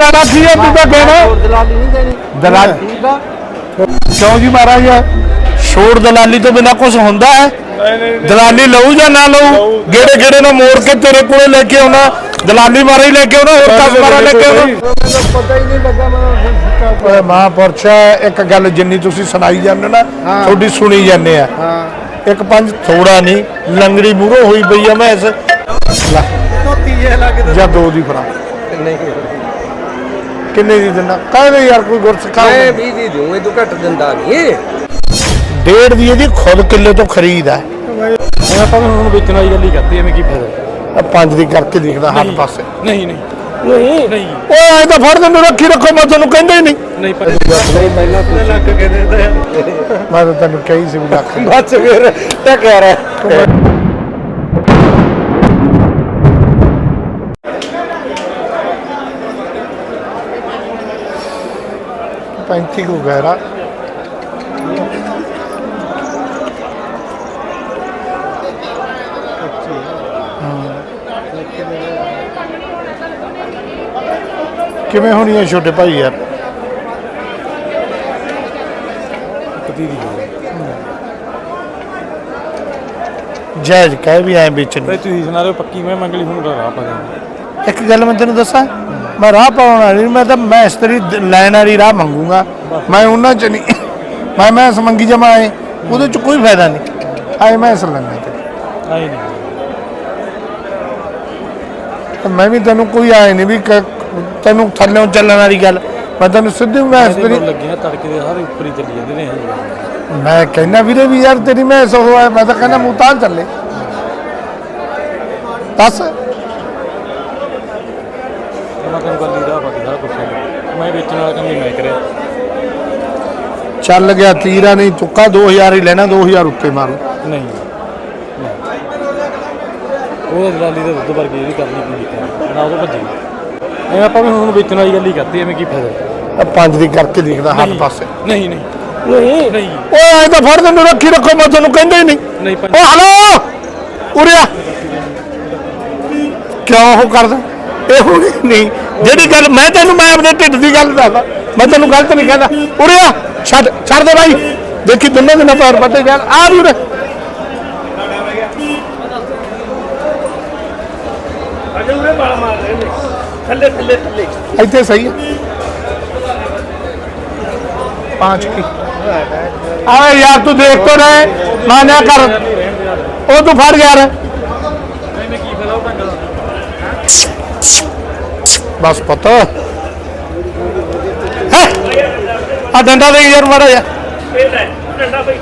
ਲੈਣਾ ਕੀ ਹੈ ਤੂੰ ਤਾਂ ਕਹਿਣਾ ਦਲਾਲੀ ਨਹੀਂ ਦੇਣੀ। ਦਲਾਲ ਠੀਕ ਆ। ਕਿਉਂ ਜੀ ਮਹਾਰਾਜ? ਛੋੜ ਦਲਾਲੀ ਤੋਂ ਬਿਨਾ ਕੁਝ ਹੁੰਦਾ ਹੈ। ਦਲਾਲੀ ਲਊ ਜਾਂ ਨਾ ਲਊ? ਗੇੜੇ ਗੇੜੇ ਨਾਲ ਮੋੜ ਕੇ ਤੇਰੇ ਕੋਲੇ ਲੈ ਕੇ ਆਉਣਾ। ਦਲਾਲੀ ਮਾਰਾ ਹੀ ਲੈ ਕੇ ਆਉਣਾ ਹੋਰ ਕਸ ਮਾਰਾ ਲੈ ਕੇ ਆਉਣਾ। ਮੈਨੂੰ ਪਤਾ ਹੀ ਨਹੀਂ ਲੱਗਾ ਮੈਂ ਓਏ ਮਹਾਂਪੁਰਸ਼ ਇੱਕ ਗੱਲ ਜਿੰਨੀ ਤੁਸੀਂ ਸੁਣਾਈ ਜਾਂਦੇ ਨਾ। ਤੁਹਾਡੀ ਸੁਣੀ ਜਾਂਦੇ ਆ। ਇੱਕ ਪੰਜ ਥੋੜਾ ਨਹੀਂ ਲੰਗੜੀ ਮੂਹਰੋਂ ਹੋਈ ਪਈ ਆ ਮੈਂ ਇਸ ਲੈ, ਤੋਤੀ ਇਹ ਲੱਗ ਜਾਂ ਦੋ ਦੀ ਫੜਾ। ਨਹੀਂ। ਕਿੰਨੇ ਦੀ ਦਿੰਦਾ? ਕਹਿੰਦੇ ਯਾਰ ਕੋਈ ਗੁਰਸਿੱਖਾ ਮੈਂ 20 ਦੀ ਦੂੰ ਇਹ ਤੂੰ ਘੱਟ ਦਿੰਦਾ ਨਹੀਂ ਡੇਢ ਦੀ ਇਹਦੀ ਖੁਦ ਕਿੱਲੇ ਤੋਂ ਖਰੀਦ ਹੈ ਮੈਂ ਆਪਾਂ ਹੁਣ ਵੇਚਣ ਵਾਲੀ ਗੱਲ ਹੀ ਕਰਦੀ ਐਵੇਂ ਕੀ ਫਾਇਦਾ? ਪੰਜ ਦੀ ਕਰਕੇ ਦੇਖਦਾ ਹੱਥ ਪਾਸੇ। ਨਹੀਂ ਨਹੀਂ। ਨਹੀਂ? ਨਹੀਂ। ਓਏ ਐ ਤਾਂ ਫੜ ਦਿੰਦੇ ਰੱਖੀ ਰੱਖੋ ਮੈਂ ਤੈਨੂੰ ਕਹਿੰਦਾ ਹੀ ਨਹੀਂ। ਨਹੀਂ ਪਰ ਨਹੀਂ ਪਹਿਲਾਂ ਤੂੰ ਲੱਗ ਕੇ ਦਿੰਦਾ ਮੈਂ ਤਾਂ ਤੈਨੂੰ ਕਹੀ ਸੀ ਵੀ ਲੱਖ ਬੱਚ ਫਿਰ ਟਕਿਆ ਰਿਹਾ। 35 ਕੋ ਗੈਰਾ ਕਿਵੇਂ ਹੋਣੀ ਹੈ ਛੋਟੇ ਭਾਈ ਯਾਰ? ਕਦੀ ਦੀ ਜਾਇਜ਼ ਕਹਿ ਵੀ ਐ ਵੇਚਣ। ਤੇ ਤੁਸੀਂ ਸੁਣਾ ਰਹੇ ਹੋ ਪੱਕੀ ਮੈਂ ਮੰਗਲੀ ਹੁਣ ਰਾਹ ਪਾ ਇੱਕ ਗੱਲ ਮੈਂ ਤੈਨੂੰ ਦੱਸਾਂ? ਮੈਂ ਰਾਹ ਪਾਉਣ ਵਾਲੀ ਨਹੀਂ, ਮੈਂ ਤਾਂ ਮੈਂ ਇਸ ਤਰੀ ਲਾਈਨ ਵਾਲੀ ਰਾਹ ਮੰਗੂਗਾ। ਮੈਂ ਉਹਨਾਂ ਚ ਨਹੀਂ ਮੈਂ ਮੈਂ ਮੰਗੀ ਜਮਾ ਆਏ ਉਹਦੇ ਚ ਕੋਈ ਫਾਇਦਾ ਨਹੀਂ ਆਏ ਮੈਂ ਇਸ ਲੰਗਾ ਤੇ ਆਈ ਨਹੀਂ ਤੇ ਮੈਂ ਵੀ ਤੈਨੂੰ ਕੋਈ ਆਏ ਨਹੀਂ ਵੀ ਤੈਨੂੰ ਥੱਲੇੋਂ ਚੱਲਣ ਵਾਲੀ ਗੱਲ। ਮੈਂ ਤੈਨੂੰ ਸਿੱਧੀ ਮੈਂ ਇਸ ਇਹਦੇ ਤਰੀ ਕੋਲ ਲੱਗੇ ਆ ਤੜਕੇ ਦੇ ਸਾਰੇ ਉੱਪਰ ਹੀ ਚੱਲੀ ਜਾਂਦੇ ਨੇ ਇਹ ਮੈਂ ਕਹਿੰਦਾ ਵੀਰੇ ਵੀ ਯਾਰ ਤੇਰੀ ਮੈਂ ਸੋ ਹੋਇਆ ਮੈਂ ਤਾਂ ਕਹਿੰਦਾ ਮੂੰਹ ਤਾਂ ਚੱਲੇ। ਦੱਸ ਮੈਂ ਤੈਨੂੰ ਗੱਲ ਹੀ ਰਾਹ ਪਾ ਕੇ ਸਾਰਾ ਕੁਛ ਮੈਂ ਵੇਚਣ ਵਾਲਾ ਕੰਮ ਹੀ ਮੈਂ ਕਰਿਆ ਚੱਲ ਗਿਆ ਤੀਰਾ ਨਹੀਂ ਚੁੱਕਾ 2000 ਹੀ ਲੈਣਾ 2000 ਉੱਤੇ ਮਾਰੂ। ਨਹੀਂ। ਉਹ ਦਲਾਲੀ ਦਾ ਦੁੱਧ ਵਰਗੀ ਇਹਦੀ ਕਰਨੀ ਕੀ ਕੀਤਾ ਨਾ ਉਹ ਭੱਜੀ। ਐਵੇਂ ਆਪਾਂ ਵੀ ਹੁਣ ਵੇਚਣ ਵਾਲੀ ਗੱਲ ਹੀ ਕਰਦੀ ਐਵੇਂ ਕੀ ਫਾਇਦਾ? ਪੰਜ ਦੀ ਕਰਕੇ ਦੇਖਦਾ ਹੱਥ ਪਾਸੇ। ਨਹੀਂ ਨਹੀਂ। ਨਹੀਂ। ਨਹੀਂ। ਓਏ ਐ ਤਾਂ ਫੜ ਦਿੰਦੇ ਰੱਖੀ ਰੱਖੋ ਮੈਂ ਤੈਨੂੰ ਕਹਿੰਦਾ ਹੀ ਨਹੀਂ। ਓ ਹਲੋ! ਉਰੇ ਆ। ਕਿਉਂ ਉਹ ਕਰਦਾ? ਇਹ ਹੋ ਨਹੀਂ। ਜਿਹੜੀ ਗੱਲ ਮੈਂ ਤੈਨੂੰ ਮੈਂ ਆਪਣੇ ਢਿੱਡ ਦੀ ਗੱਲ ਦੱਸਦਾ। ਮੈਂ ਤੈਨੂੰ ਗਲਤ ਨਹੀਂ ਕਹਿੰਦਾ ਉਰੇ ਆ ਛੱਡ ਛੱਡ ਦੇ ਬਾਈ ਦੇਖੀ ਦੁੰਨੇ ਦਿਨਾਂ ਪੈਰ ਪੱਟੇ ਗੱਲ ਆ ਵੀ ਉਰੇ ਇੱਥੇ ਸਹੀ ਹੈ पांच की अरे यार तू देख तो रहे माना कर वो तू फट यार बस पता ਆ ਡੰਡਾ ਦੇ ਯਾਰ ਮਾੜਾ ਜਾ ਇਹ ਲੈ ਡੰਡਾ ਬਈ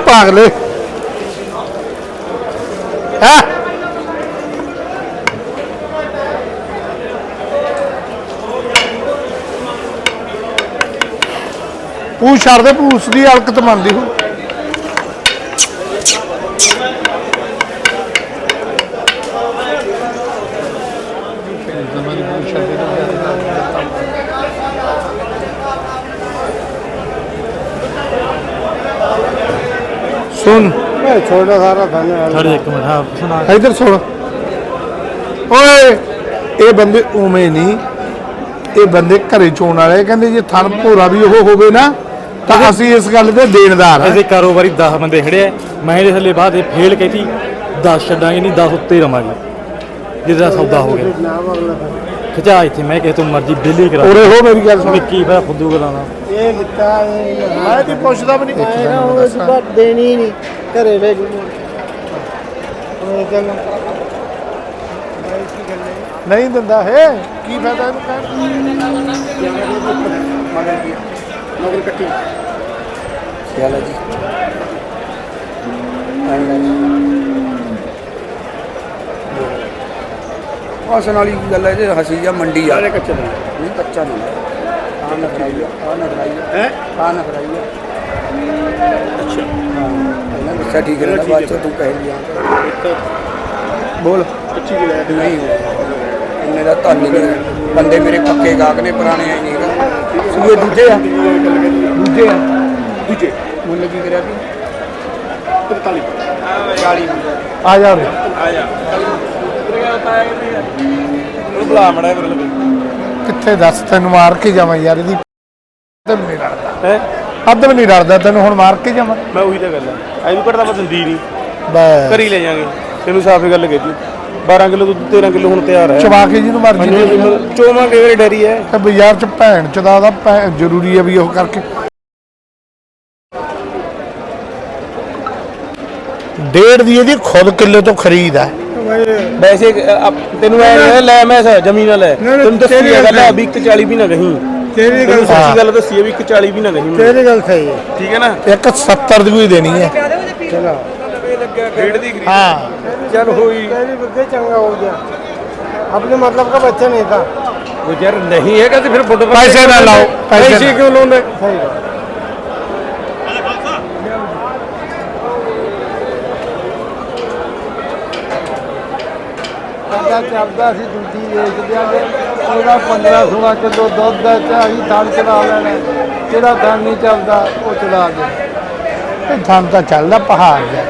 ਪਾਗਲੇ। ਆ। ਪੂਛ ਛੱਡ ਦੇ, ਪੂਛ ਦੀ ਹਲਕਤ ਮੰਨਦੀ ਹੋ ਮੈਂ ਛੋਟਾ ਸਾਰਾ ਖਾਣਾ ਛੱਡ ਇੱਕ ਮਿੰਟ ਹਾਂ ਸੁਣਾ। ਇਧਰ ਸੁਣ। ਓਏ ਇਹ ਬੰਦੇ ਉਵੇਂ ਨਹੀਂ। ਇਹ ਬੰਦੇ ਘਰੇ ਚੋਣ ਵਾਲੇ ਕਹਿੰਦੇ ਜੇ ਥਣ ਭੋਰਾ ਵੀ ਉਹ ਹੋਵੇ ਨਾ ਤਾਂ ਅਸੀਂ ਇਸ ਗੱਲ ਦੇ ਦੇਣਦਾਰ ਹਾਂ ਇਹਦੇ ਕਾਰੋਬਾਰੀ 10 ਬੰਦੇ ਖੜੇ ਆ ਮੈਂ ਇਹਦੇ ਥੱਲੇ ਬਾਅਦ ਇਹ ਫੇਲ ਕਹਿਤੀ 10 ਛੱਡਾਂਗੇ ਨਹੀਂ 10 ਉੱਤੇ ਰਵਾਂਗੇ। ਜਿਹਦਾ ਸੌਦਾ ਹੋ ਗਿਆ। ਖਿਚਾ ਇੱਥੇ ਮੈਂ ਕਿਸੇ ਤੋਂ ਮਰਜ਼ੀ ਬਿੱਲੀ ਕਰਾ। ਉਰੇ ਹੋ ਮੇਰੀ ਗੱਲ ਸੁਣ। ਮਿੱਕੀ ਫਾ ਫੁੱਦੂ ਗਲਾਣਾ ਇਹ ਲਿੱਤਾ ਇਹ ਮੈਂ ਤੇ ਪੁੱਛਦਾ ਵੀ ਨਹੀਂ ਨਾ ਉਹ ਬਾਤ ਦੇਣੀ ਨਹੀਂ। ਘਰੇ ਚੱਲ। ਨਹੀਂ ਦਿੰਦਾ ਹੈ ਕੀ ਫਾਇਦਾ ਇਹਨੂੰ ਕਹਿਣ ਮਗਰ ਕੱਟੀ ਚੱਲ ਜੀ। ਹੱਸਣ ਵਾਲੀ ਗੱਲ ਹੈ ਜੇ ਹਸੀ ਜਾਂ ਮੰਡੀ ਆ। ਕੱਚੇ ਨਹੀਂ ਕੱਚਾ ਨਹੀਂ। ਆ ਨਾ ਕਰਾਈ ਆ। ਨਾ ਕਰਾਈ ਹੈ ਆ। ਨਾ ਕਰਾਈ ਅੱਛਾ। ਹਾਂ। ਦੱਸਿਆ ਠੀਕ ਰਹਿੰਦਾ ਬਾਅਦ ਚ ਤੂੰ ਕਹਿ ਲਿਆ। ਬੋਲ। 25 ਕਿਲੋ ਨਹੀਂ। ਇੰਨੇ ਦਾ ਤਾਂ ਨਹੀਂ ਬੰਦੇ ਮੇਰੇ ਪੱਕੇ ਗਾਹਕ ਨੇ ਪੁਰਾਣੇ ਆਈ ਨਹੀਂ ਸੂਏ ਦੂਜੇ ਆ। ਦੂਜੇ ਆ। ਦੂਜੇ। ਮੁੱਲ ਕੀ ਕਰਿਆ ਵੀ। ਆ ਜਾ। ਉਰੇ। ਬੁਲਾ ਮੜਾ ਮੇਰੇ ਲਈ ਕਿੱਥੇ ਦੱਸ ਤੈਨੂੰ ਮਾਰ ਕੇ ਜਾਵਾਂ ਯਾਰ ਇਹਦੀ ਨਹੀਂ ਰੜਦਾ ਹੈ? ਅੱਧ ਵੀ ਨਹੀਂ ਰੜਦਾ ਤੈਨੂੰ ਹੁਣ ਮਾਰ ਕੇ ਜਾਵਾਂ। ਮੈਂ ਉਹੀ ਤਾਂ ਗੱਲ ਹੈ ਐਨੂੰ ਘਟਦਾ ਮੈਂ ਦਿੰਦੀ ਨਹੀਂ। ਬਸ। ਘਰੀ ਲੈ ਜਾਾਂਗੇ। ਤੈਨੂੰ ਸਾਫ਼ ਹੀ ਗੱਲ ਕਹੀ 12 ਕਿਲੋ ਦੁੱਧ 13 ਕਿਲੋ ਹੁਣ ਤਿਆਰ ਹੈ। ਚਵਾ ਕੇ ਜਿਹਨੂੰ ਮਰਜ਼ੀ ਦੇ ਚੋਵਾਂਗੇ ਮੇਰੇ ਡੈਰੀ ਹੈ। ਤੇ ਬਾਜ਼ਾਰ ਚ ਭੈਣ ਚ ਦਾ ਉਹਦਾ ਜ਼ਰੂਰੀ ਹੈ ਵੀ ਉਹ ਕਰਕੇ। ਡੇਢ ਦੀ ਇਹਦੀ ਖੁਦ ਕਿੱਲੇ ਤੋਂ ਖਰੀਦ ਹੈ। ਵੈਸੇ ਤੈਨੂੰ ਐ ਲੈ ਮੈਂ ਜ਼ਮੀਨ ਲੈ। ਤੈਨੂੰ ਦੱਸੀ ਹੈ ਗੱਲ ਵੀ 140 ਵੀ ਨਾ ਕਹੀਂ। ਤੇਰੀ ਗੱਲ ਸੱਚੀ ਗੱਲ ਦੱਸੀ ਹੈ ਵੀ 140 ਵੀ ਨਾ ਨਹੀਂ ਮਿਲਣੀ। ਤੇਰੀ ਗੱਲ ਸਹੀ ਹੈ। ਠੀਕ ਹੈ ਨਾ? 170 ਦੀ ਕੋਈ ਦੇਣੀ ਹੈ। ਚਲੋ। ਡੇਢ ਦੀ ਗਰੀ ਹਾਂ। ਚਲ ਹੋਈ। ਤੇਰੀ ਬੁੱਧੇ ਚੰਗਾ ਹੋ ਗਿਆ। ਆਪਣੇ ਮਤਲਬ ਦਾ ਬੱਚਾ ਨਹੀਂ ਤਾਂ। ਗੁਜਰ ਨਹੀਂ ਹੈਗਾ ਤੇ ਫਿਰ ਫੁੱਟਬਾਲ ਪੈਸੇ ਨਾ ਲਾਓ, ਪੈਸੇ ਪੈਸੇ ਨਾ। ਕਿਉਂ ਲਾਉਂਦੇ? ਸਹੀ ਗੱਲ। ਅੱਧਾ ਚੱਲਦਾ ਸੀ ਦੂਜੀ ਵੇਚ ਦਿਆਂਗੇ। ਉਹਦਾ 15 16 ਕਿਲੋ ਦੁੱਧ ਦਾ ਚਾਹੀ ਥਣ ਚਲਾ ਲੈਣਾ ਜਿਹੜਾ ਥਣ ਨਹੀਂ ਚੱਲਦਾ ਉਹ ਚਲਾ ਦੇ। ਇਹ ਥਣ ਤਾਂ ਚੱਲਦਾ ਪਹਾੜ ਦਾ।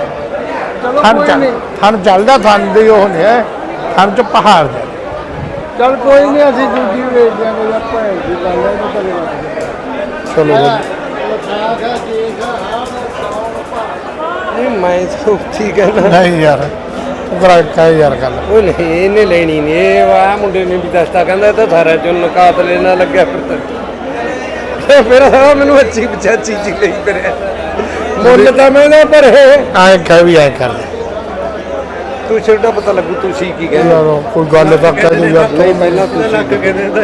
ਚਲੋ ਥਣ ਕੋਈ ਚੱਲ ਨਹੀਂ। ਥਣ ਚੱਲਦਾ ਥਣ ਦੇ ਉਹ ਨੇ ਥਣ ਚ ਪਹਾੜ ਦਾ। ਚਲ ਕੋਈ ਨਹੀਂ ਅਸੀਂ ਦੂਜੀ ਵੇਚ ਦਿਆਂਗੇ ਜਾਂ ਭੈਣ ਦੀ ਗੱਲ ਹੈ ਇਹਨੂੰ ਵੱਧ ਚਲੋ ਵਧੀਆ। ਨਹੀਂ ਮੈਂ ਤਾਂ ਠੀਕ ਹੈ ਨਾ ਨਹੀਂ ਯਾਰ। ਯਾਰ ਗੱਲ। ਉਹ ਨਹੀਂ ਇਹਨੇ ਲੈਣੀ ਨਹੀਂ ਇਹ ਆ ਮੁੰਡੇ ਨੇ ਵੀ ਦੱਸਤਾ ਕਹਿੰਦਾ ਇਹ ਤਾਂ ਸਾਰਾ ਚੋਂ ਨਕਾਤ ਲੈਣਾ ਲੱਗਿਆ ਫਿਰ ਤਾਂ ਫਿਰ ਸਾਰਾ ਮੈਨੂੰ ਅੱਛੀ ਪਚਾਚੀ ਜੀ ਲਈ ਫਿਰਿਆ। ਮੁੱਲ ਤਾਂ ਮੈਂ ਨਾ ਪਰ ਇਹ ਐਂ ਕਹਿ ਵੀ ਐਂ ਕਰ। ਤੂੰ ਛੋਟਾ ਪਤਾ ਲੱਗੂ ਤੂੰ ਸੀ ਕੀ ਕਹਿੰਦਾ। ਯਾਰ ਕੋਈ ਗੱਲ ਤਾਂ ਕਹਿ ਦੇ ਯਾਰ ਨਹੀਂ ਤੂੰ ਪਹਿਲਾਂ ਤੂੰ ਲੱਗ ਕੇ ਦਿੰਦਾ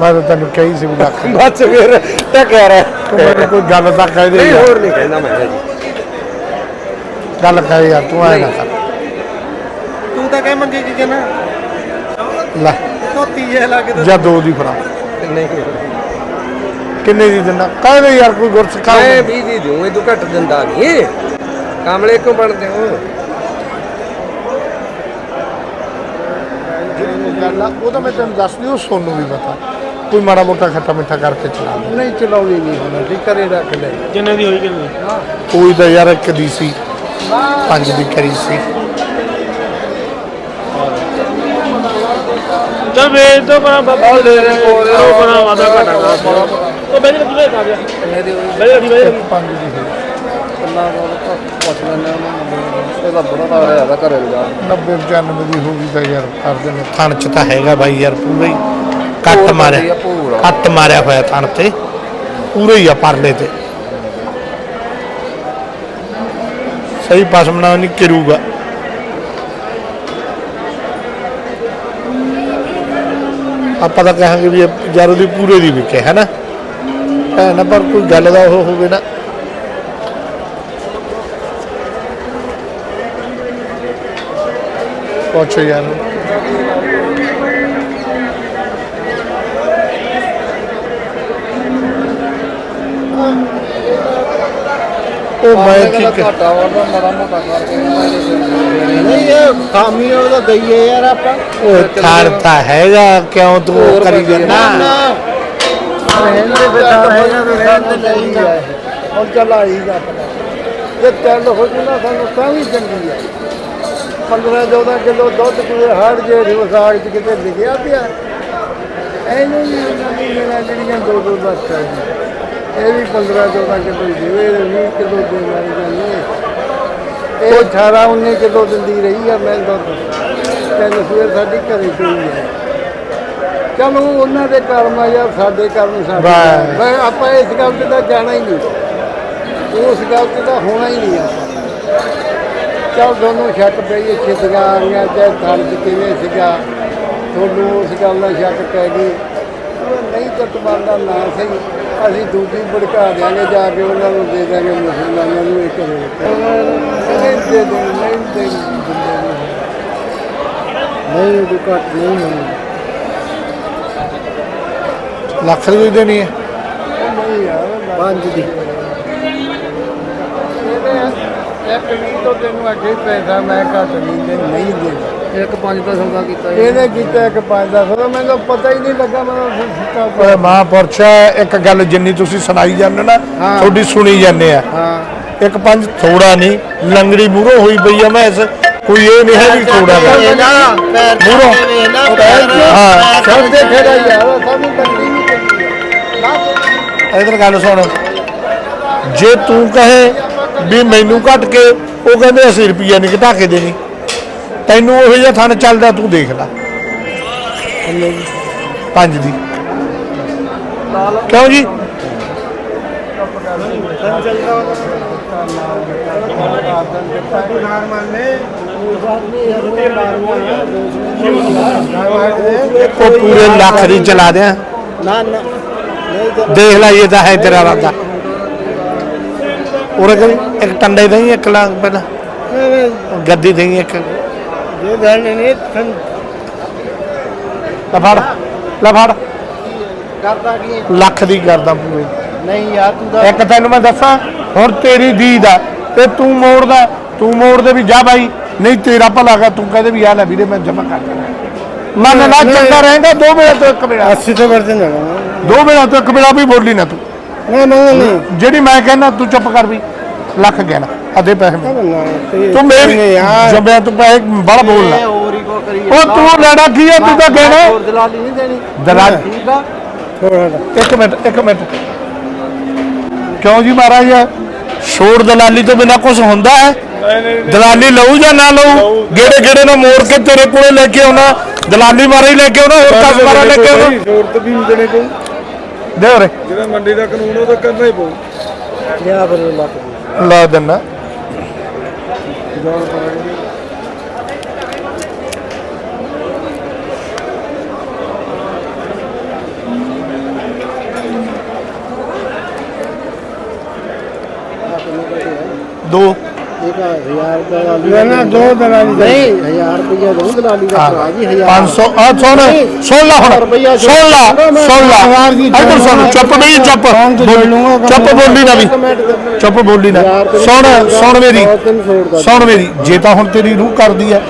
ਮੈਂ ਤਾਂ ਤੈਨੂੰ ਕਹੀ ਸੀ ਵੀ ਲੱਖ। ਬਸ ਫਿਰ ਟਕਿਆ ਰਿਹਾ। ਤੂੰ ਮੈਨੂੰ ਕੋਈ ਗੱਲ ਤਾਂ ਕਹਿ ਦੇ ਨਹੀਂ ਯਾਰ। ਹੋਰ ਨਹੀਂ ਕਹਿੰਦਾ ਮੈਂ ਜੀ ਗੱਲ ਕਹਿ ਯਾਰ ਤੂੰ ਐਂ ਨਾ ਕਰ। ਤੂੰ ਕਹਿ ਮੰਗੇ ਕੀ ਕਹਿਣਾ ਲੈ। ਧੋਤੀ ਜੇ ਲਾ ਕੇ ਜਾਂ ਦੋ ਦੀ ਫੜਾ। ਨਹੀਂ ਕਿੰਨੇ ਦੀ ਦਿੰਦਾ? ਕਹਿ ਦੇ ਯਾਰ ਕੋਈ ਗੁਰਸਿੱਖਾ ਮੈਂ 20 ਦੀ ਦੂੰ ਇਹ ਤੂੰ ਘੱਟ ਦਿੰਦਾ ਨਹੀਂ ਕਾਮਲੇ ਕਿਉਂ ਬਣਦੇ ਹੋ? ਗੱਲ ਆ ਉਹ ਤਾਂ ਮੈਂ ਤੈਨੂੰ ਦੱਸ ਦਿਓ ਸੋਨੂੰ ਵੀ ਪਤਾ। ਕੋਈ ਮਾੜਾ ਮੋਟਾ ਖੱਟਾ ਮਿੱਠਾ ਕਰਕੇ ਚਲਾ ਦੇ। ਨਹੀਂ ਚਲਾਉਣੀ ਨਹੀਂ ਹੁਣ ਠੀਕ ਕਰੇ ਰੱਖ ਲੈ। ਜਿੰਨੇ ਦੀ ਹੋਈ ਕਿੰਨੀ? ਕੋਈ ਤਾਂ ਯਾਰ ਇੱਕ ਦੀ ਸੀ। ਪੰਜ ਦੀ ਕਰੀ ਸੀ। ਚੱਲ ਵੇਚ ਦੋ ਪਰ ਬਾਬਾ ਦੇ ਦੇ ਉਹ ਬਣਾ ਵਾਦਾ ਘਟਾ ਉਹ ਬੈਠ ਕੇ ਤੂੰ ਖਾ ਗਿਆ ਬੈਠ ਕੇ ਬੈਠ ਇੱਕ ਪੰਜ ਦੀ ਸੀ ਅੱਲਾ ਕੋਲ ਪੁੱਛ ਲੈਣਾ ਉਹਨੂੰ ਇਹਦਾ ਬੜਾ ਤਾਂ ਹੋਇਆ ਦਾ ਘਰੇ ਜਾ। 90 95 ਦੀ ਹੋ ਗਈ ਤਾਂ ਯਾਰ ਕਰਦੇ ਨੇ ਥਣ ਚ ਤਾਂ ਹੈਗਾ ਬਾਈ ਯਾਰ ਪੂਰਾ ਹੀ ਕੱਟ ਮਾਰਿਆ। ਕੱਟ ਮਾਰਿਆ ਹੋਇਆ ਥਣ ਤੇ। ਪੂਰਾ ਹੀ ਆ ਪਰਲੇ ਤੇ। ਸਹੀ ਪਸਮਣਾ ਨਹੀਂ ਕਰੂਗਾ ਆਪਾਂ ਤਾਂ ਕਹਾਂਗੇ ਵੀ ਇਹ ਯਾਰ ਉਹਦੀ ਪੂਰੇ ਦੀ ਵਿਕੇ ਹੈ ਨਾ ਹੈ ਨਾ ਪਰ ਕੋਈ ਗੱਲ ਦਾ ਉਹ ਹੋਵੇ ਨਾ। ਪੁੱਛ ਯਾਰ। ਉਹ ਮੈਂ ਕੀ ਕਰ- ਘਾਟਾ ਵਾਲਾ ਮਾੜਾ ਮੋਟਾ ਕਰਕੇ ਨਹੀਂ ਇਹ ਖਾਮੀ ਉਹਦਾ ਦਈਏ ਯਾਰ ਆਪਾਂ। ਉਹ ਥਾਰ ਤਾਂ ਹੈਗਾ ਕਿਉਂ ਤੂੰ ਕਰੀ ਜਾਂਦਾ? ਰਹਿੰਦੇ ਬਤਾ ਹੈਗਾ ਤੇ ਰਹਿੰਦੇ ਚਾਹੀਦਾ ਹੁਣ ਚੱਲ ਆਈਗਾ ਆਪਣਾ ਜੇ ਤਿੰਨ ਹੋ ਜੂਨਾ ਸਾਨੂੰ ਤਾਂ ਵੀ ਚੰਗੀ ਹੈ 15 14 ਕਿਲੋ ਦੁੱਧ ਕੋਈ ਹੜ ਜੇ ਰਿਵਸਾਗ ਚ ਕਿਤੇ ਲਿਖਿਆ ਪਿਆ। ਇਹਨੂੰ ਵੀ ਉਹਨਾਂ ਦੀ ਮੇਰਾ ਜਿਹੜੀਆਂ ਦੋ ਦੋ ਲੱਖ ਹੈ ਇਹ ਵੀ 15 14 ਕਿਲੋ ਦੇਵੇ ਇਹ 20 ਕਿਲੋ ਦੇ ਵਾਲੀ ਗੱਲ ਨਹੀਂ ਇਹ 18 19 ਕਿਲੋ ਦਿੰਦੀ ਰਹੀ ਆ ਮੈਂ ਦੁੱਧ। ਤਿੰਨ ਸਵੇਰ ਸਾਡੀ ਘਰੇ ਪਈ ਹੈ ਚਲੋ ਉਹਨਾਂ ਦੇ ਕਰਮ ਆ ਯਾਰ ਸਾਡੇ ਕਰਮ ਸਾਡੇ। ਬਈ ਆਪਾਂ ਇਸ ਗੱਲ ਤੇ ਤਾਂ ਜਾਣਾ ਹੀ ਨਹੀਂ। ਉਸ ਗੱਲ ਤੇ ਤਾਂ ਹੋਣਾ ਹੀ ਨਹੀਂ ਆਪਾਂ ਚਲ ਦੋਨੋਂ ਸ਼ੱਕ ਪਈ ਛਿੱਤੀਆਂ ਆ ਗਈਆਂ ਚਾਹੇ ਚ ਕਿਵੇਂ ਸੀਗਾ। ਤੁਹਾਨੂੰ ਉਸ ਗੱਲ ਦਾ ਸ਼ੱਕ ਪੈ ਗਈ। ਨਹੀਂ ਚਤਵਾਨ ਦਾ ਨਾਂ ਸਹੀ। ਅਸੀਂ ਦੂਜੀ ਭੜਕਾ ਦਿਆਂਗੇ ਜਾ ਕੇ ਉਹਨਾਂ ਨੂੰ ਦੇ ਦਾਂਗੇ ਮੁਸਲਮਾਨਾਂ ਨੂੰ ਇੱਕ ਰੇਟ ਨਹੀਂ ਦੇ ਦੇ ਨਹੀਂ ਦੇ ਨਹੀਂ ਨਹੀਂ ਹੋਣੀ। ਲੱਖ ਦੀ ਵੀ ਦੇਣੀ ਹੈ? ਨਹੀਂ ਯਾਰ ਪੰਜ ਦੀ। ਇੱਕ ਵੀ ਤੋਂ ਤੈਨੂੰ ਅੱਗੇ ਪੈਸਾ ਮੈਂ ਘੱਟ ਨਹੀਂ ਦੇ ਨਹੀਂ ਦੇ ਇੱਕ ਪੰਜ ਦਾ ਸੌਦਾ ਕੀਤਾ ਇਹਨੇ ਕੀਤਾ ਇੱਕ ਪੰਜ ਦਾ ਫਿਰ ਮੈਨੂੰ ਪਤਾ ਹੀ ਨਹੀਂ ਲੱਗਾ ਮੈਨੂੰ ਸਿੱਟਾ ਓਏ ਮਹਾਂਪੁਰਸ਼ ਇੱਕ ਗੱਲ ਜਿੰਨੀ ਤੁਸੀਂ ਸੁਣਾਈ ਜਾਂਦੇ ਨਾ ਹਾਂ। ਤੁਹਾਡੀ ਸੁਣੀ ਜਾਂਦੇ ਆ। ਹਾਂ। ਇੱਕ ਪੰਜ ਥੋੜਾ ਨਹੀਂ ਲੰਗੜੀ ਮੂਹਰੋਂ ਹੋਈ ਪਈ ਆ ਮੈਂ ਇਸ ਕੋਈ ਇਹ ਨਹੀਂ ਹੈ ਵੀ ਥੋੜਾ ਹਾਂ ਸਭ ਦੇ ਯਾਰ ਸਭ ਨੂੰ। ਨਹੀਂ ਇਧਰ ਗੱਲ ਸੁਣ। ਜੇ ਤੂੰ ਕਹੇ ਵੀ ਮੈਨੂੰ ਘਟ ਕੇ ਉਹ ਕਹਿੰਦੇ ਅਸੀਂ ਰੁਪਈਆ ਨਹੀਂ ਘਟਾ ਕੇ ਦੇਣੀ। ਤੈਨੂੰ ਉਹ ਜਿਹਾ ਥਣ ਚੱਲਦਾ, ਤੂੰ ਦੇਖ ਲੈ। ਪੰਜ ਦੀ। ਕਿਉਂ ਜੀ? ਉਹ ਪੂਰੇ ਲੱਖ ਦੀ ਚਲਾ ਦਿਆਂ। ਨਾ ਨਾ ਦੇਖ ਲੈ ਇਹ ਤਾਂ ਹੈ ਤੇਰਾ ਰਾਦਾ ਉਰੇ ਕਰੀ ਇੱਕ ਟੰਡੇ ਦੇਈ, ਇੱਕ ਲੱਖ ਪਹਿਲਾਂ ਗੱਦੀ ਦੇਈ, ਇੱਕ। ਜੇ ਗੱਲ ਨਹੀਂ ਲੈ ਫੜ ਲੈ ਫੜ। ਕਰਦਾ ਕੀ? ਲੱਖ ਦੀ ਕਰਦਾ ਪੂਰੇ। ਨਹੀਂ ਯਾਰ ਤੂੰ ਤਾਂ ਇੱਕ ਤੈਨੂੰ ਮੈਂ ਦੱਸਾਂ ਹੁਣ ਤੇਰੀ ਦੀਦ ਆ ਤੇ ਤੂੰ ਮੋੜਦਾ ਤੂੰ ਮੋੜ ਦੇ ਵੀ ਜਾ ਬਾਈ ਨਹੀਂ ਤੇਰਾ ਭਲਾ ਕਰ ਤੂੰ ਕਹਦੇ ਵੀ ਆ ਲੈ ਵੀਰੇ ਮੈਂ ਜਮਾ ਕਰ ਦੇਣਾ। ਮਨ ਨਾ ਚੰਗਾ ਰਹੇਗਾ ਦੋ ਵੇਲੇ ਤੋਂ ਇੱਕ ਵੇਲਾ। 80 ਤੋਂ ਵਰਤੇ ਨਾ ਨਾ ਦੋ ਵੇਲਾ ਤੋਂ ਇੱਕ ਵੇਲਾ ਵੀ ਬੋਲੀ ਨਾ ਤੂੰ। ਨਾ ਨਹੀਂ ਜਿਹੜੀ ਮੈਂ ਕਹਿੰਦਾ ਤੂੰ ਚੁੱਪ ਕਰ ਵੀ। ਲੱਖ ਗਿਆ ਨਾ ਅਦੇ ਪੈਸੇ ਮੇਰੇ। ਤੂੰ ਮੇਰੀ ਯਾਰ। ਜੰਮਿਆ ਤੂੰ ਪੈਸੇ ਬੜਾ ਬੋਲਣਾ ਹੋਰ ਹੀ ਕੋ ਕਰੀ ਉਹ ਤੂੰ ਲੈਣਾ ਕੀ ਹੈ ਤੂੰ ਤਾਂ ਕਹਿਣਾ। ਹੋਰ ਦਲਾਲੀ ਨਹੀਂ ਦੇਣੀ। ਦਲਾਲ। ਠੀਕ ਆ? ਥੋੜਾ ਇੱਕ ਮਿੰਟ ਇੱਕ ਮਿੰਟ। ਕਿਉਂ ਜੀ ਮਹਾਰਾਜ? ਛੋੜ ਦਲਾਲੀ ਤੋਂ ਬਿਨਾ ਕੁਝ ਹੁੰਦਾ ਹੈ? ਦਲਾਲੀ ਲਊ ਜਾਂ ਨਾ ਲਊ? ਗੇੜੇ ਗੇੜੇ ਨਾਲ ਮੋੜ ਕੇ ਤੇਰੇ ਕੋਲੇ ਲੈ ਕੇ ਆਉਣਾ ਦਲਾਲੀ ਮਾਰਾ ਹੀ ਲੈ ਕੇ ਆਉਣਾ ਹੋਰ ਕਸਮਾਰਾ ਲੈ ਕੇ ਆਉਣਾ। ਜ਼ੋਰਤ ਵੀ ਨਹੀਂ ਦੇਣੇ ਕੋਈ। ਦੇ ਉਰੇ। ਜਿਹੜਾ ਮੰਡੀ ਦਾ ਕਾਨੂੰਨ ਉਹ ਤਾਂ ਕਰਨਾ ਹੀ ਪਊ। ਲਿਆ ਫਿਰ ਲੱਖ। ਲਾ ਦਿੰਨਾ Do ਦੋ ਇੱਕ ਹਜ਼ਾਰ ਦਲਾਲੀ ਨਾ ਦੋ ਦਲਾਲੀ ਨਹੀਂ 1000 ਰੁਪਇਆ ਦੋ ਦਲਾਲੀ ਦਾ ਭਰਾ ਜੀ 1000 500 ਆ ਸੁਣ ਸੁਣ ਲਾ ਹੁਣ ਸੁਣ ਲਾ ਸੁਣ ਲਾ। ਹਜ਼ਾਰ ਦੀ ਇੱਧਰ ਸੁਣ ਚੁੱਪ ਬੋਲ- ਚੁੱਪ ਬੋਲੀ ਨਾ ਵੀ ਚੁੱਪ ਬੋਲੀ ਨਾ। ਸੁਣ ਸੁਣ ਮੇਰੀ ਸੁਣ ਮੇਰੀ ਜੇ ਤਾਂ ਹੁਣ ਤੇਰੀ ਰੂਹ ਕਰਦੀ ਹੈ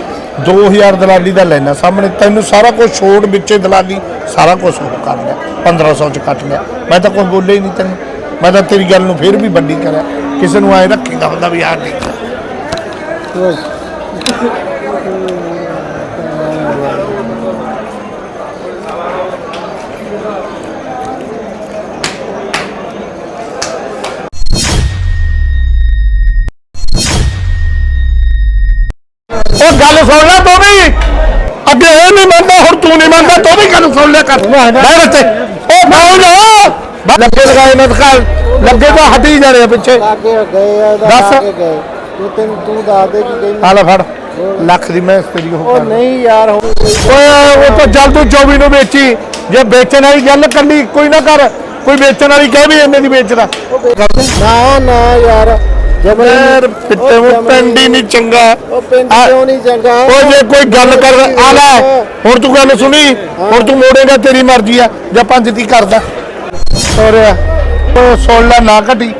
2000 ਦਲਾਲੀ ਦਾ ਲੈਣਾ ਸਾਹਮਣੇ ਤੈਨੂੰ ਸਾਰਾ ਕੁਝ ਛੋੜ ਵਿੱਚੇ ਦਲਾਲੀ ਸਾਰਾ ਕੁਝ ਉਹ ਕਰ ਲਿਆ 1500 ਚ ਕੱਟ ਲਿਆ। ਮੈਂ ਤਾਂ ਕੁਝ ਬੋਲਿਆ ਹੀ ਨਹੀਂ ਤੈਨੂੰ। ਮੈਂ ਤਾਂ ਤੇਰੀ ਗੱਲ ਨੂੰ ਫਿਰ ਵੀ ਵੱਡੀ ਕਰਿਆ ਕਿਸੇ ਨੂੰ ਐ ਰੱਖੀਦਾ ਹੁੰਦਾ ਵੀ ਯਾਰ ਨਹੀਂ। ਉਹ ਗੱਲ ਸੁਣ ਲੈ ਤੂੰ ਵੀ। ਅੱਗੇ ਇਹ ਨਹੀਂ ਮੰਨਦਾ ਹੁਣ ਤੂੰ ਨਹੀਂ ਮੰਨਦਾ ਤੂੰ ਵੀ ਗੱਲ ਸੁਣ ਲਿਆ ਕਰ। ਬੈ ਬੱਤੇ ਉਹ ਬਾਹਰ ਜਾ ਲੱਗੇ ਲਗਾਏ ਨਾ ਕਰ ਲੱਗੇ ਤਾਂ ਹਟੀ ਜਾ ਰਹੇ ਆ ਪਿੱਛੇ। ਲਾਗੇ ਗਏ ਆ ਦੱਸ। ਲਾਗੇ ਗਏ। ਤੂੰ ਤੈਨੂੰ ਤੂੰ ਦੱਸ ਦੇ ਕਿ ਕਹਿੰਦੀ ਆ ਲੈ ਫੜ ਲੱਖ ਦੀ ਮੈਂ ਤੇਰੀ ਉਹ ਉਹ ਕਰ। ਨਹੀਂ ਯਾਰ ਹੁਣ ਓਏ ਉਹ ਤਾਂ ਜਲ ਤੂੰ 24 ਨੂੰ ਵੇਚੀ। ਜੇ ਵੇਚਣ ਵਾਲੀ ਗੱਲ ਕੱਲੀ ਕੋਈ ਨਾ ਕਰ ਕੋਈ ਵੇਚਣ ਵਾਲੀ ਕਹਿ ਵੀ ਇੰਨੇ ਦੀ ਵੇਚਦਾ। ਨਾ ਨਾ ਯਾਰ ਜਬਰ ਯਾਰ ਪਿੱਤੇ ਉਹ ਪਿੰਡ ਹੀ ਨਹੀਂ ਚੰਗਾ। ਉਹ ਪਿੰਡ ਆ- ਕਿਉਂ ਨਹੀਂ ਚੰਗਾ? ਉਹ ਜੇ ਕੋਈ ਗੱਲ ਕਰ ਆ ਲੈ ਹੁਣ ਤੂੰ ਗੱਲ ਸੁਣੀ ਹੁਣ ਤੂੰ ਮੋੜੇਗਾ ਤੇਰੀ ਮਰਜ਼ੀ ਆ ਜਾਂ ਪੰਜ ਦੀ ਕਰਦਾ। ਤੋਰਿਆ ਉਹ ਸੁਣ ਲੈ ਨਾ ਘਟੀ।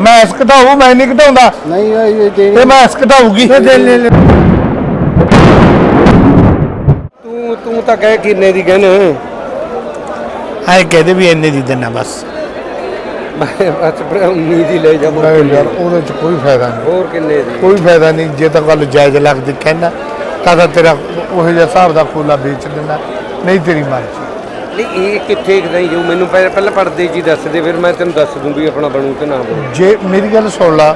ਮੈਂ ਇਸ ਘਟਾਉ ਮੈਂ ਨਹੀਂ ਘਟਾਉਂਦਾ। ਨਹੀਂ ਇਹ ਤੇ ਮੈਂ ਇਸ ਘਟਾਊਗੀ ਤੂੰ ਤੂੰ ਤਾਂ ਕਹਿ ਕਿੰਨੇ ਦੀ ਕਹਿਣਾ। ਐ ਕਹਦੇ ਵੀ ਇੰਨੇ ਦੀ ਦੇਣਾ ਬਸ। ਮੈਂ ਬਸ ਬੜਾ ਉਮੀਦ ਹੀ ਲੈ ਜਾ ਮੁੜ ਨਹੀਂ। ਯਾਰ ਉਹਦੇ ਚ ਕੋਈ ਫਾਇਦਾ ਨਹੀਂ। ਹੋਰ ਕਿੰਨੇ ਦੀ? ਕੋਈ ਫਾਇਦਾ ਨਹੀਂ ਜੇ ਤਾਂ ਗੱਲ ਜਾਇਜ਼ ਲੱਗਦੀ ਕਹਿਣਾ ਤਾਂ ਤਾਂ ਤੇਰਾ ਉਹ ਜਿਹਾ ਹਿਸਾਬ ਦਾ ਖੋਲਾ ਵੇਚ ਦੇਣਾ ਨਹੀਂ ਤੇਰੀ ਮਰਜ਼ੀ। ਨਹੀਂ ਇਹ ਕਿੱਥੇ ਨਹੀਂ ਜੋ ਮੈਨੂੰ ਪਹਿ- ਪਹਿਲਾਂ ਪੜਦੇ ਜੀ ਦੱਸ ਦੇ ਫਿਰ ਮੈਂ ਤੈਨੂੰ ਦੱਸ ਦੂੰ ਵੀ ਆਪਣਾ ਬਣੂ ਕਿ ਨਾ ਬਣੂ। ਜੇ ਮੇਰੀ ਗੱਲ ਸੁਣ ਲਾ।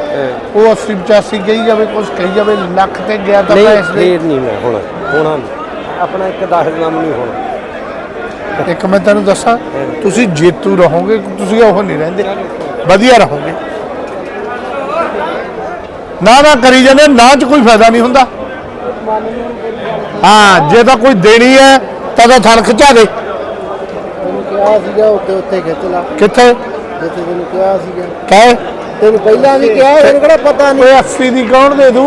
ਉਹ 80 85 ਕਹੀ ਜਾਵੇ ਕੁਝ ਕਹੀ ਜਾਵੇ ਲੱਖ ਤੇ ਗਿਆ ਤਾਂ ਨਹੀਂ ਪੈਸੇ ਦੇ ਫੇਰ ਨਹੀਂ ਮੈਂ ਹੁਣ ਹੋਣਾ ਨਹੀਂ। ਆਪਣਾ ਇੱਕ 10 ਨਾਮ ਨਹੀਂ ਹੋਣਾ। ਇੱਕ ਮੈਂ ਤੈਨੂੰ ਦੱਸਾਂ ਤੁਸੀਂ ਜੇਤੂ ਰਹੋਗੇ ਤੁਸੀਂ ਉਹ ਨਹੀਂ ਰਹਿੰਦੇ ਵਧੀਆ ਰਹੋਗੇ। ਨਾ ਨਾ ਕਰੀ ਜਾਂਦੇ ਨਾ ਚ ਕੋਈ ਫਾਇਦਾ ਨਹੀਂ ਹੁੰਦਾ। ਹਾਂ ਜੇ ਤਾਂ ਕੋਈ ਦੇਣੀ ਹੈ ਤਾਂ ਤਾਂ ਥਣ ਖਿਚਾ ਦੇ ਕਿਹਾ ਸੀਗਾ ਉੱਤੇ ਉੱਤੇ ਖਿੱਚ ਲਾ। ਕਿੱਥੇ? ਜਿੱਥੇ ਤੈਨੂੰ ਕਿਹਾ ਸੀਗਾ। ਕਹੇ। ਤੈਨੂੰ ਪਹਿਲਾਂ ਵੀ ਕਿਹਾ ਤੈਨੂੰ ਕਿਹੜਾ ਪਤਾ ਨਹੀਂ। ਓਏ 80 ਦੀ ਕੌਣ ਦੇ ਦੂ?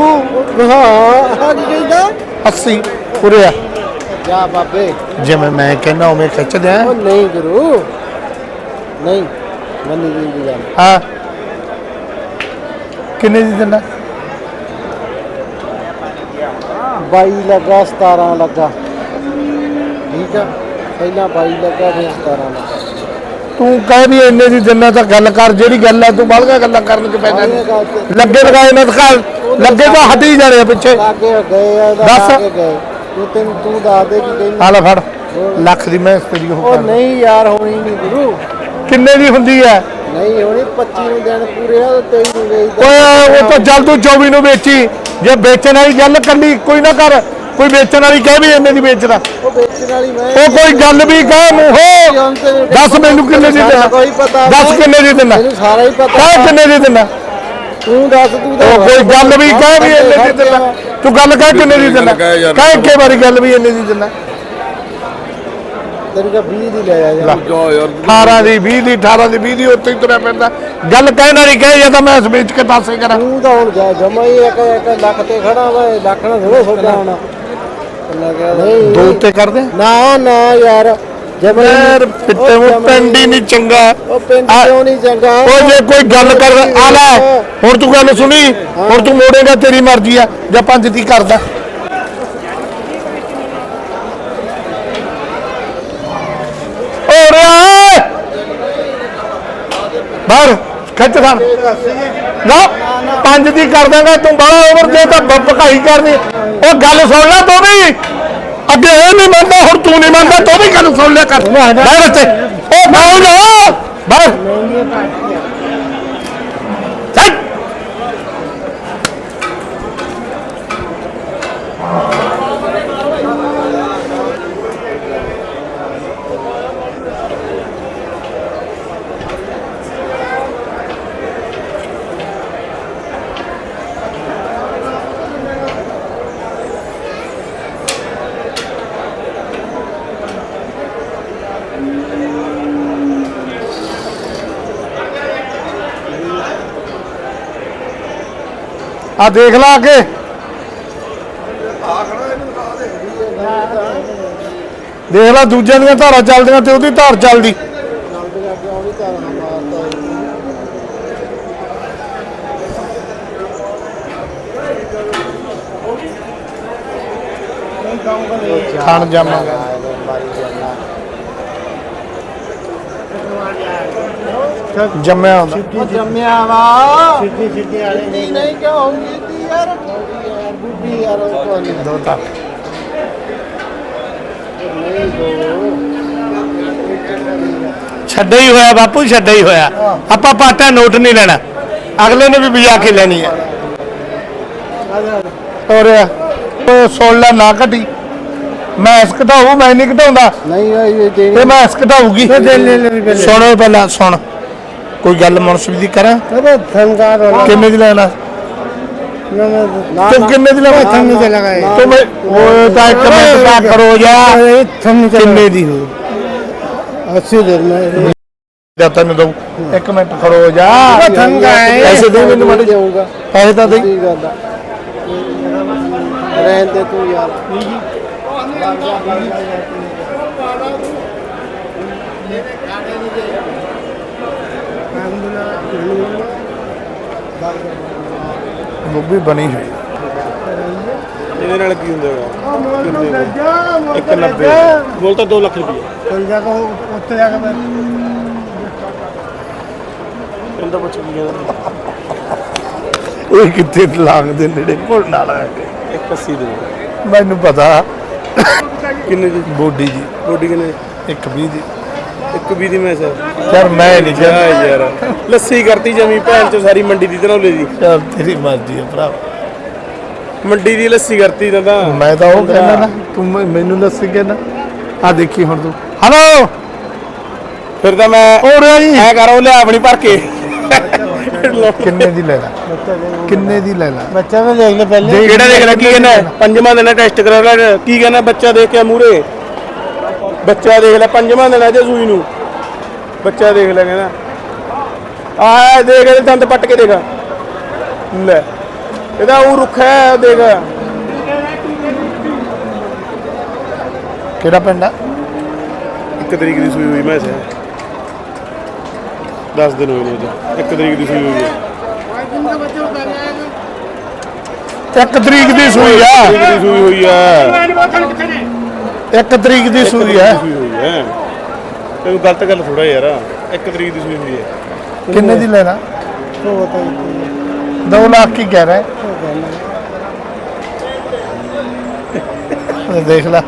ਹਾਂ ਆ ਕੀ ਕਹਿੰਦਾ? 80 ਉਰੇ ਆ। ਜਾ ਬਾਬੇ। ਜਿਵੇਂ ਮੈਂ ਕਹਿੰਦਾ ਉਵੇਂ ਖਿੱਚ ਦਿਆਂ ਉਹ ਨਹੀਂ ਗੁਰੂ। ਨਹੀਂ ਮੰਨੀ ਦੀ ਦੀ ਗੱਲ। ਹਾਂ। ਕਿੰਨੇ ਦੀ ਦਿੰਦਾ? 22 ਲੱਗਾ 17 ਲੱਗਾ। ਠੀਕ ਆ? ਪਹਿਲਾਂ 22 ਲੱਗਾ ਫਿਰ 17 ਲੱਗਾ। ਤੂੰ ਕਹਿ ਵੀ ਇੰਨੇ ਦੀ ਦਿਨਾਂ ਤਾਂ ਗੱਲ ਕਰ ਜਿਹੜੀ ਗੱਲ ਹੈ ਤੂੰ ਬਾਲਗਾ ਗੱਲਾਂ ਕਰਨ ਚ ਪੈਣਾ ਨੀ। ਲੱਗੇ ਲਗਾਏ ਨਾ ਦਿਖਾ ਲੱਗੇ ਤਾਂ ਹਟੀ ਜਾਣੇ ਆ ਪਿੱਛੇ। ਲਾਗੇ ਗਏ ਆ ਦੱਸ। ਲਾਗੇ ਗਏ। ਤੂੰ ਤੈਨੂੰ ਤੂੰ ਦੱਸ ਦੇ ਕਿ ਕਹਿੰਦੀ ਆ ਲੈ ਫੜ ਲੱਖ ਦੀ ਮੈਂ ਤੇਰੀ ਉਹ ਉਹ ਕਰ। ਨਹੀਂ ਯਾਰ ਹੋਣੀ ਨਹੀਂ ਗੁਰੂ। ਕਿੰਨੇ ਦੀ ਹੁੰਦੀ ਹੈ? ਨਹੀਂ ਹੋਣੀ 25 ਨੂੰ ਦਿਨ ਪੂਰੇ ਆ ਤੇ 23 ਨੂੰ ਵੇਚਦਾ। ਓਏ ਉਹ ਤਾਂ ਜਲ ਤੂੰ 24 ਨੂੰ ਵੇਚੀ। ਜੇ ਵੇਚਣ ਵਾਲੀ ਗੱਲ ਕੱਲੀ ਕੋਈ ਨਾ ਕਰ। ਕੋਈ ਵੇਚਣ ਵਾਲੀ ਕਹਿ ਵੀ ਇੰਨੇ ਦੀ ਵੇਚਦਾ। ਉਹ ਵੇਚਣ ਵਾਲੀ ਮੈਂ ਉਹ ਕੋਈ ਗੱਲ ਵੀ ਕਹਿ ਮੂੰਹੋਂ ਦੱਸ ਮੈਨੂੰ ਕਿੰਨੇ ਦੀ ਦੇਣਾ ਕੋਈ ਪਤਾ ਦੱਸ। ਕਿੰਨੇ ਦੀ ਦੇਣਾ ਮੈਨੂੰ ਸਾਰਾ ਹੀ ਪਤਾ। ਕਹਿ ਕਿੰਨੇ ਦੀ ਦੇਣਾ ਤੂੰ ਦੱਸ ਤੂੰ ਤਾਂ ਉਹ ਕੋਈ ਗੱਲ ਵੀ ਕਹਿ ਵੀ ਇੰਨੇ ਦੀ ਦੇਣਾ ਤੂੰ ਗੱਲ ਕਹਿ ਕਿੰਨੇ ਦੀ ਦੇਣਾ ਕਹਿ ਇੱਕੇ ਵਾਰੀ ਗੱਲ ਵੀ ਇੰਨੇ ਦੀ ਦੇਣਾ ਤੇਰੀ ਕਾ 20 ਦੀ ਲੈ ਆ ਯਾਰ। 18 ਦੀ 20 ਦੀ 18 ਦੀ 20 ਦੀ ਉੱਤੇ ਹੀ ਤੁਰਿਆ ਪੈਂਦਾ ਗੱਲ ਕਹਿਣਾ ਨਹੀਂ ਕਹੇ ਜਾਂ ਤਾਂ ਮੈਂ ਇਸ ਵੇਚ ਕੇ ਪਾਸੇ ਕਰਾਂ। ਤੂੰ ਤਾਂ ਹੁਣ ਜਾ ਜਮਾ ਹੀ ਇੱਕ ਇੱਕ ਲੱਖ ਤੇ ਖੜਾ ਵਾ ਲੱਖ ਨਾਲ ਥੋੜਾ ਸੌਦਾ ਹੋਣਾ। ਨਹੀਂ ਦੋ ਉੱਤੇ ਕਰ ਦੇ ਨਾ ਨਾ ਯਾਰ। ਜਮਾ ਹੀ- ਯਾਰ ਪਿੱਟੇ ਉਹ ਨੂੰ ਜਮਾਂ ਹੀ- ਪਿੰਡ ਹੀ ਨਹੀਂ ਚੰਗਾ। ਉਹ ਪਿੰਡ ਆ- ਕਿਉਂ ਨਹੀਂ ਚੰਗਾ? ਉਹ ਜੇ ਕੋਈ ਗੱਲ ਕਰ ਆ ਲੈ। ਹੁਣ ਤੂੰ ਗੱਲ ਸੁਣੀ। ਹੁਣ ਤੂੰ ਮੋੜੇਗਾ ਤੇਰੀ ਮਰਜ਼ੀ ਆ। ਜਾਂ ਪੰਜ ਦੀ ਕਰਦਾ। ਓ ਰਿਆ ਬਾਹਰ ਖਿੱਚ ਥਾਂ। ਨਾ ਪੰਜ ਦੀ ਕਰ ਦਾਂਗਾ ਤੂੰ ਬੜਾ ਓਵਰ ਦੇ ਤਾਂ ਭਕਾਈ ਕਰਨੀ। ਉਹ ਗੱਲ ਸੁਣ ਲੈ ਤੂੰ ਵੀ। ਅੱਗੇ ਇਹ ਨਹੀਂ ਮੰਨਦਾ ਹੁਣ ਤੂੰ ਨਹੀਂ ਮੰਨਦਾ ਤੂੰ ਵੀ ਗੱਲ ਸੁਣ ਲਿਆ ਕਰ। ਬਾਹਰ ਇੱਥੇ ਉਹ ਬਾਹਰ ਜਾ। ਬਾਹਰ ਆ ਦੇਖ ਲਾ ਕੇ। ਦੇਖ ਲਾ ਦੂਜਿਆਂ ਦੀਆਂ ਧਾਰਾਂ ਚੱਲਦੀਆਂ ਤੇ ਉਹਦੀ ਧਾਰ ਚੱਲਦੀ। ਖਾਣ ਜੰਮਿਆ ਹੁੰਦਾ। ਉਹ ਜੰਮਿਆ ਵਾ। ਸਿੱਧੀ ਸਿੱਧੀ ਵਾਲੇ। ਨਹੀਂ ਨਹੀਂ ਕਿਉਂ ਹੋਊਗੀ ਤੀ ਯਾਰ? ਬੁੱਢੀ ਯਾਰ ਉਹ ਕੋਈ ਨਹੀਂ ਦੋ ਤਾਂ ਛੱਡਿਆ ਹੀ ਹੋਇਆ ਬਾਪੂ ਛੱਡਿਆ ਹੀ ਹੋਇਆ। ਆਪਾਂ ਪਾਟਾ ਨੋਟ ਨਹੀਂ ਲੈਣਾ। ਅਗਲੇ ਨੇ ਵੀ ਵਜਾ ਕੇ ਲੈਣੀ ਹੈ। ਹੋਰ ਉਹ ਸੁਣ ਲੈ ਨਾ ਘਟੀ। ਮੈਂ ਇਸ ਘਟਾਊ ਮੈਂ ਨਹੀਂ ਘਟਾਉਂਦਾ। ਨਹੀਂ ਇਹ ਤੇ ਮੈਂ ਇਸ ਘਟਾਊਗੀ। ਸੁਣੋ ਪਹਿਲਾਂ ਸੁਣ। ਕੋਈ ਗੱਲ ਮੁਨਸਬ ਦੀ ਕਰਾਂ? ਕਿੰਨੇ ਦੀ ਲੈਣਾ? ਤੂੰ ਕਿੰਨੇ ਦੀ ਲੈਣਾ? ਥੰਨੀ ਤੇ ਲਗਾਏ ਤੂੰ ਮੈਂ ਉਹ ਤਾਂ ਇੱਕ ਮਿੰਟ ਦਾ ਕਰੋ ਜਾ। ਥੰਨੀ ਕਿੰਨੇ ਦੀ ਹੋ? 80 ਦਿਨ ਮੈਂ ਜਾਂ ਤੈਨੂੰ ਦਊ। ਇੱਕ ਮਿੰਟ ਖੜੋ ਜਾ। ਧਨਕਾਰ ਪੈਸੇ ਦੇ ਮੈਨੂੰ ਮਾੜੇ ਜਾਊਗਾ ਪੈਸੇ ਤਾਂ ਦੇ। ਕੀ ਗੱਲ ਆ। ਰਹਿਣ ਦੇ ਤੂੰ ਯਾਰ। ਗੋਭੀ ਬਣੀ ਹੋਈ। ਇਹਦੇ ਨਾਲ ਕੀ ਹੁੰਦਾ ਹੈਗਾ ਇੱਕ 90 ਬੋਲ ਤਾਂ 2 ਲੱਖ ਰੁਪਏ ਚਲ ਜਾ ਕੇ ਉੱਥੇ ਜਾ ਕੇ ਮੈਂ ਇਹਦਾ ਪੁੱਛ ਕੀ ਕਹਿੰਦਾ। ਉਹ ਕਿੱਥੇ ਲਾਂਗ ਦੇ ਨੇੜੇ ਕੋਲ ਨਾਲ ਆ ਕੇ? 180 ਦੇ। ਮੈਨੂੰ ਪਤਾ। ਕਿੰਨੇ ਦੀ? ਬੋਡੀ ਜੀ। ਰੋਟੀ ਕਿੰਨੇ ਇੱਕ ਵੀਹ ਦੀ। ਇੱਕ ਵੀ ਦੀ ਮੈਂ ਸਰ। ਯਾਰ ਮੈਂ ਨਹੀਂ ਜਾ ਕਿਹਾ ਯਾਰ। ਲੱਸੀ ਕਰਤੀ ਜਮੀ ਭੈਣ ਚ ਸਾਰੀ ਮੰਡੀ ਦੀ ਧਨੌਲੇ ਦੀ। ਯਾਰ ਤੇਰੀ ਮਰਜ਼ੀ ਹੈ ਭਰਾ। ਮੰਡੀ ਦੀ ਲੱਸੀ ਕਰਤੀ ਤਾਂ ਤਾਂ। ਮੈਂ ਤਾਂ ਉਹ ਕਹਿੰਦਾ ਨਾ ਤੂੰ ਮੈਂ- ਮੈਨੂੰ ਦੱਸ ਕਹਿੰਦਾ। ਆ ਦੇਖੀ ਹੁਣ ਤੂੰ। ਹਲੋ ਫਿਰ ਤਾਂ ਮੈਂ ਹੋ ਰਿਹਾ ਜੀ। ਐ ਕਰ ਉਹ ਲਿਆ ਆਪਣੀ ਭਰ ਕੇ। ਕਿੰਨੇ ਦੀ ਲੈ ਲੈ? ਕਿੰਨੇ ਦੀ ਲੈ ਲੈ? ਬੱਚਾ ਨੂੰ ਦੇਖ ਲੈ ਪਹਿਲੇ। ਕਿਹੜਾ ਦੇਖ ਲੈ ਕੀ ਕਹਿੰਦਾ? ਪੰਜਵਾਂ ਦਿਨ ਟੈਸਟ ਕਰਾ ਲੈ। ਕੀ ਕਹਿੰਦਾ? ਬੱਚਾ ਦੇਖ ਕੇ ਮੂਰੇ ਬੱਚਾ ਦੇਖ ਲੈ ਪੰਜਵਾਂ ਦਿਨ ਅਜੇ ਸੂਈ ਨੂੰ। ਬੱਚਾ ਦੇਖ ਲੈ ਕਹਿੰਦਾ। ਆਹ ਦੇਖ ਇਹਦੇ ਦੰਦ ਪੱਟ ਕੇ ਦੇਖ। ਲੈ ਇਹਦਾ ਉਹ ਰੁੱਖ ਹੈ ਦੇਖ। ਕਿਹੜਾ ਪਿੰਡ ਆ? ਇੱਕ ਤਰੀਕ ਦੀ ਸੂਈ ਹੋਈ ਮੈਂ ਸੇ 10 ਦਿਨ ਹੋਏ ਨੇ ਉਹਦੇ ਇੱਕ ਤਰੀਕ ਦੀ ਸੂਈ ਹੋਈ ਹੈ। ਇੱਕ ਤਰੀਕ ਦੀ ਸੂਈ ਆ। ਤਰੀਕ ਦੀ ਸੂਈ ਹੋਈ ਹੈ ਇੱਕ ਤਰੀਕ ਦੀ ਸੂਈ ਆ। ਸੂਈ ਹੋਈ ਹੈ। ਤੈਨੂੰ ਗਲਤ ਗੱਲ ਥੋੜਾ ਯਾਰ ਇੱਕ ਤਰੀਕ ਦੀ ਸੂਈ ਹੋਈ ਹੈ ਕਿੰਨੇ ਦੀ ਲੈਣਾ तो बताइए 2 ਲੱਖ ਕੀ ਕਹਿ ਰਿਹਾ ਹੈ ਦੇਖ ਲੈ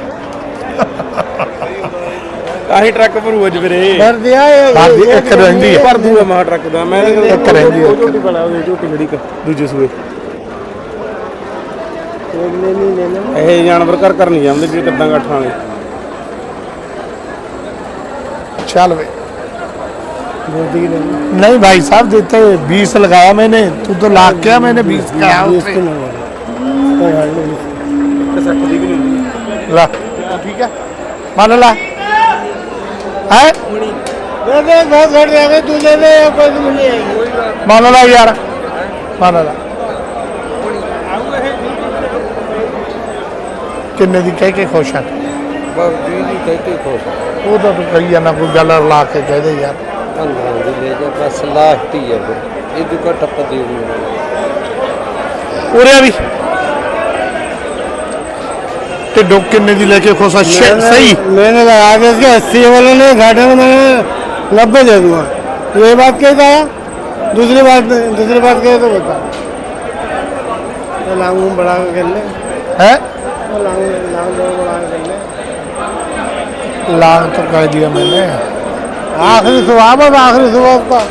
ਆਹੀ ਟਰੱਕ ਭਰੂ ਅੱਜ ਵੀਰੇ भर दिया ये ਬਾਦੀ ਇੱਕ ਰਹਿੰਦੀ ਹੈ ਭਰ ਦੂਗਾ ਮਾ ਟਰੱਕ ਦਾ ਮੈਂ ਇੱਕ ਰਹਿੰਦੀ ਹੈ, ਉਹ ਝੋਟੀ ਬੜਾ ਉਹਦੀ ਝੋਟੀ ਜਿਹੜੀ ਕ- ਦੂਜੇ ਸੂਏ एक लेनी लेना ਇਹ ਜਾਨਵਰ ਘਰ ਘਰ ਨਹੀਂ ਜਾਂਦੇ ਜਿਹੜੇ ਕੱਦਾਂ ਗੱਠਾਂ ਵਾਲੇ छियानवे नहीं भाई साहब देते बीस लगाया मैंने तू तो लाख क्या मैंने बीस लगाया ला। ठीक है। मान ला। है? मान ला यार। मान ला। किन्ने दी कह के खुश है? ਬਸ ਜੀ ਦੀ ਕਹਿ ਕੇ ਖੁਸ਼ ਉਹ ਤਾਂ ਤੂੰ ਕਹੀ ਜਾਣਾ ਕੋਈ ਗੱਲ ਲਾ ਕੇ ਕਹਿ ਦੇ ਯਾਰ 15 ਦੀ ਲੈ ਜਾ ਬਸ ਲਾਸਟ ਹੀ ਹੈ ਫਿਰ ਇਹ ਤੋਂ ਘੱਟ ਆਪਾਂ ਦੇ ਦੂੰਗੇ ਉਰੇ ਵੀ ਤੇ ਡੋਕ ਕਿੰਨੇ ਦੀ ਲੈ ਕੇ ਖੁਸ਼ ਆ ਸ਼ੇ- ਸਹੀ मैंने लगा के इसके अस्सी वाले ने घाटे में मैंने नब्बे दे दूंगा ये बात क्या कहा दूसरी बात दूसरी बात कहे तो बता ये लांगू बढ़ा के कर ले है वो लांग लांग दो बढ़ा के कर ले लान तो कर दिया मैंने आखिरी सुबह बस आखिरी सुबह का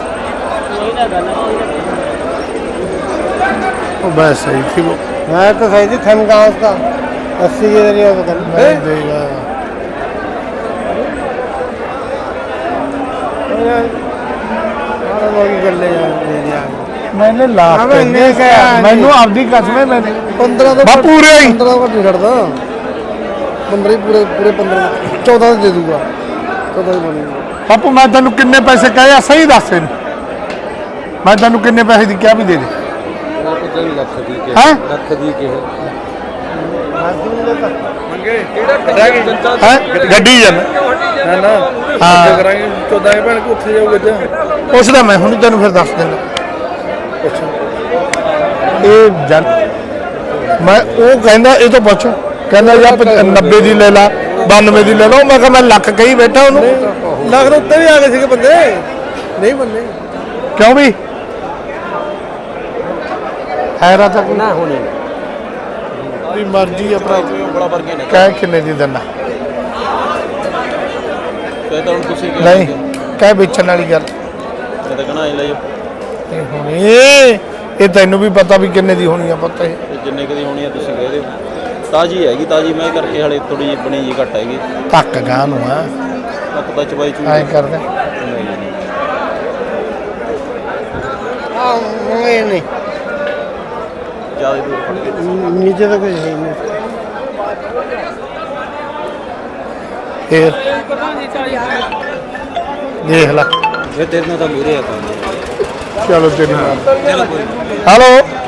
तो बस सही थी वो मैं तो सही थी थन कहाँ उसका अस्सी के जरिए देगा ਮੈਨੇ ਲਾਸਟ ਮੈਨੂੰ ਆਪਦੀ ਕਸਮੇ ਮੈਨੇ 15 ਤੋਂ ਪੂਰੇ 15 ਤੋਂ ਛੱਡਦਾ 15 ਪੂਰੇ ਪੂਰੇ 15 14 ਦਾ ਦੇ ਦੂਗਾ। 14 ਦਾ ਬਣੂਗਾ ਬਾਪੂ ਮੈਂ ਤੈਨੂੰ ਕਿੰਨੇ ਪੈਸੇ ਕਹੇ ਆ ਸਹੀ ਦੱਸ ਇਹਨੂੰ। ਮੈਂ ਤੈਨੂੰ ਕਿੰਨੇ ਪੈਸੇ ਦੀ ਕਿਹਾ ਵੀ ਦੇ ਦੇ। ਮੈਂ ਗੱਡੀ ਮੈਂ ਹੁਣ ਤੈਨੂੰ ਫਿਰ ਦੱਸ ਦਿੰਦਾ। ਇਹ ਜਨ ਮੈਂ ਉਹ ਕਹਿੰਦਾ ਇਹ ਤੋਂ ਪੁੱਛ। ਕਹਿੰਦਾ ਯਾ 90 ਦੀ ਲੈ ਲਾ 92 ਦੀ ਲੈ ਲਾ। ਮੈਂ ਕਿਹਾ ਮੈਂ ਲੱਖ ਕਹੀ ਬੈਠਾ ਉਹਨੂੰ। ਲੱਖ ਦੇ ਉੱਤੇ ਵੀ ਆ ਗਏ ਸੀਗੇ ਬੰਦੇ। ਨਹੀਂ ਬੰਦੇ ਕਿਉਂ ਵੀ? ਹੈਰਾ ਤਾਂ ਕੋਈ? ਨਾ ਹੋਣੀ ਦੀ ਮਰਜ਼ੀ ਆ ਭਰਾ। ਬੜਾ ਵਰਗੇ ਨੇ ਕਹਿ ਕਿੰਨੇ ਦੀ ਦਿੰਦਾ? ਤੇ ਤਾਂ ਹੁਣ ਤੁਸੀਂ ਨਹੀਂ ਕਹਿ ਵੇਚਣ ਵਾਲੀ ਗੱਲ। ਮੈਂ ਤਾਂ ਕਹਣਾ ਲੈ ਇਹ ਹੁਣ ਇਹ ਇਹ ਤੈਨੂੰ ਵੀ ਪਤਾ ਵੀ ਕਿੰਨੇ ਦੀ ਹੋਣੀ ਆ ਪਤਾ ਇਹ। ਜਿੰਨੇ ਕਦੀ ਹੋਣੀ ਆ ਤੁਸੀਂ ਕਹਿ ਦਿਓ। ਤਾਜੀ ਹੈਗੀ ਤਾਜੀ ਮੈਂ ਕਰਕੇ ਹਲੇ ਥੋੜੀ ਜਿਹੀ ਬਣੀ ਜੀ ਘਟ ਹੈਗੀ। ਧੱਕ ਗਾਂ ਨੂੰ ਆ ਤੱਕ ਤਾਂ ਚਵਾਈ ਚੂ ਐ ਕਰਦੇ। ਆ ਨਹੀਂ ਨਹੀਂ। ਜ਼ਿਆਦਾ ਦੂਰ ਫੜ ਕੇ ਨੀਚੇ ਤਾਂ ਕੁਝ ਹੈ ਨਹੀਂ। ਫੇਰ? ਦੇਖ ਲੈ। ਇਹ ਤੇਰੇ ਨਾਲ ਤਾਂ ਮੂਰੇ ਆ। ਕੰਮ ਚਲੋ ਤੇਰੇ ਨਾਲ ਚਲੋ ਕੋਈ ਹੈਲੋ?